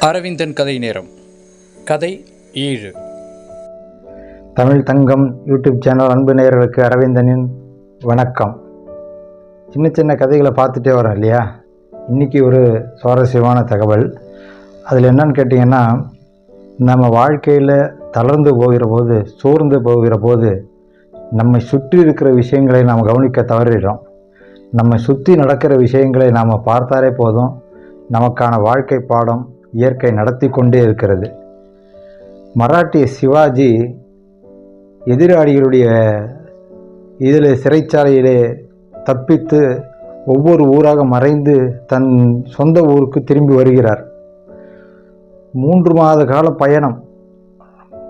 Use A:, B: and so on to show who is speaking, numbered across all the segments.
A: அரவிந்தன் கதை நேரம். கதை ஏழு.
B: தமிழ் தங்கம் யூடியூப் சேனல் அன்பு நேயர்களுக்கு அரவிந்தனின் வணக்கம். சின்ன சின்ன கதைகளை பார்த்துட்டே வரோம் இல்லையா? இன்றைக்கி ஒரு சுவாரஸ்யமான தகவல். அதில் என்னன்னு கேட்டிங்கன்னா நம்ம வாழ்க்கையில் தளர்ந்து போகிற போது சோர்ந்து போகிற போது நம்மை சுற்றி இருக்கிற விஷயங்களை நாம் கவனிக்க தவறிடுறோம். நம்ம சுற்றி நடக்கிற விஷயங்களை நாம் பார்த்தாலே போதும். நமக்கான வாழ்க்கை பாடம் இயற்கை நடத்தி கொண்டே இருக்கிறது. மராட்டிய சிவாஜி எதிராளிகளுடைய இதில் சிறைச்சாலையிலே தப்பித்து ஒவ்வொரு ஊராக மறைந்து தன் சொந்த ஊருக்கு திரும்பி வருகிறார். மூன்று மாத கால பயணம்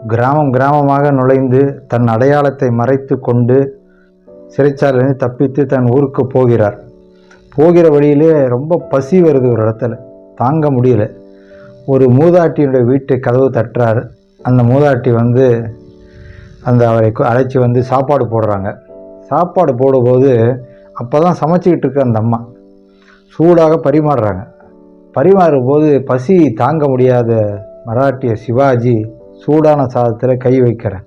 B: கிராமம் கிராமமாக நுழைந்து தன் அடையாளத்தை மறைத்து கொண்டு சிறைச்சாலையிலிருந்து தப்பித்து தன் ஊருக்கு போகிறார். போகிற வழியிலே ரொம்ப பசி வருது ஒரு இடத்துல. தாங்க முடியல. ஒரு மூதாட்டியுடைய வீட்டு கதவு தட்டுறாரு. அந்த மூதாட்டி வந்து அந்த அவரை அழைச்சி வந்து சாப்பாடு போடுறாங்க. சாப்பாடு போடும்போது அப்போ தான் சமைச்சிக்கிட்டு இருக்க அந்த அம்மா. சூடாக பரிமாறுறாங்க. பரிமாறும் போது பசி தாங்க முடியாத மராட்டிய சிவாஜி சூடான சாதத்தில் கை வைக்கிறார்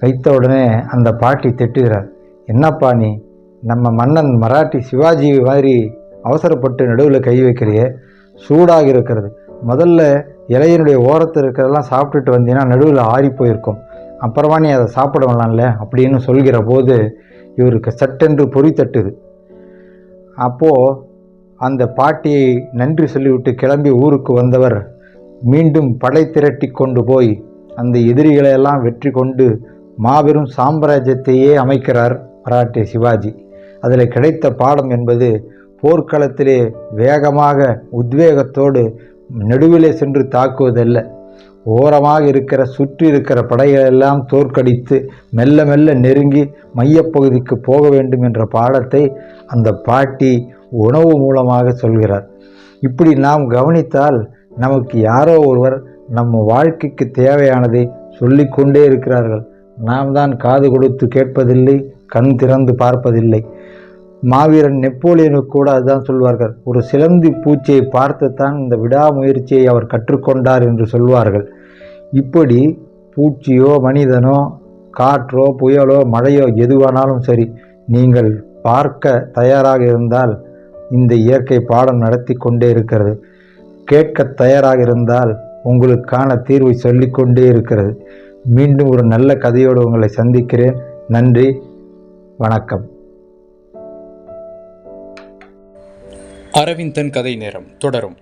B: வைத்த உடனே அந்த பாட்டி திட்டுகிறார். என்னப்பா நீ? நம்ம மன்னன் மராட்டி சிவாஜி மாதிரி அவசரப்பட்டு நடுவில் கை வைக்கிறியே. சூடாக இருக்கிறது. முதல்ல இலையினுடைய ஓரத்தில் இருக்கிறதெல்லாம் சாப்பிட்டுட்டு வந்தீங்கன்னா நடுவில் ஆறி போயிருக்கும். அப்புறமா நீ அதை சாப்பிட சாப்பிடலாம்ல அப்படின்னு சொல்கிற போது இவருக்கு சட்டென்று பொறி தட்டுது. அப்போது அந்த பாட்டியை நன்றி சொல்லிவிட்டு கிளம்பி ஊருக்கு வந்தவர் மீண்டும் படை திரட்டி கொண்டு போய் அந்த எதிரிகளையெல்லாம் வெற்றி கொண்டு மாபெரும் சாம்ராஜ்யத்தையே அமைக்கிறார் மராட்டிய சிவாஜி. அதில் கிடைத்த பாடம் என்பது போர்க்களத்திலே வேகமாக உத்வேகத்தோடு நடுவிலே சென்று தாக்குவதல்ல. ஓரமாக இருக்கிற சுற்றி இருக்கிற படைகளெல்லாம் தோற்கடித்து மெல்ல மெல்ல நெருங்கி மையப்பகுதிக்கு போக வேண்டும் என்ற பாடத்தை அந்த பாட்டி உணவு மூலமாக சொல்கிறார். இப்படி நாம் கவனித்தால் நமக்கு யாரோ ஒருவர் நம்ம வாழ்க்கைக்கு தேவையானதை சொல்லிக்கொண்டே இருக்கிறார்கள். நாம் தான் காது கொடுத்து கேட்பதில்லை கண் திறந்து பார்ப்பதில்லை. மாவீரன் நெப்போலியனுக்கு கூட அதுதான் சொல்வார்கள். ஒரு சிலந்தி பூச்சியை பார்த்துத்தான் இந்த விடாமுயற்சியை அவர் கற்றுக்கொண்டார் என்று சொல்வார்கள். இப்படி பூச்சியோ மனிதனோ காற்றோ புயலோ மழையோ எதுவானாலும் சரி நீங்கள் பார்க்க தயாராக இருந்தால் இந்த இயற்கை பாடம் நடத்தி கொண்டே இருக்கிறது. கேட்க தயாராக இருந்தால் உங்களுக்கான தீர்வை சொல்லிக்கொண்டே இருக்கிறது. மீண்டும் ஒரு நல்ல கதையோடு உங்களை சந்திக்கிறேன். நன்றி. வணக்கம்.
A: அரவிந்தன் கதை நேரம் தொடரும்.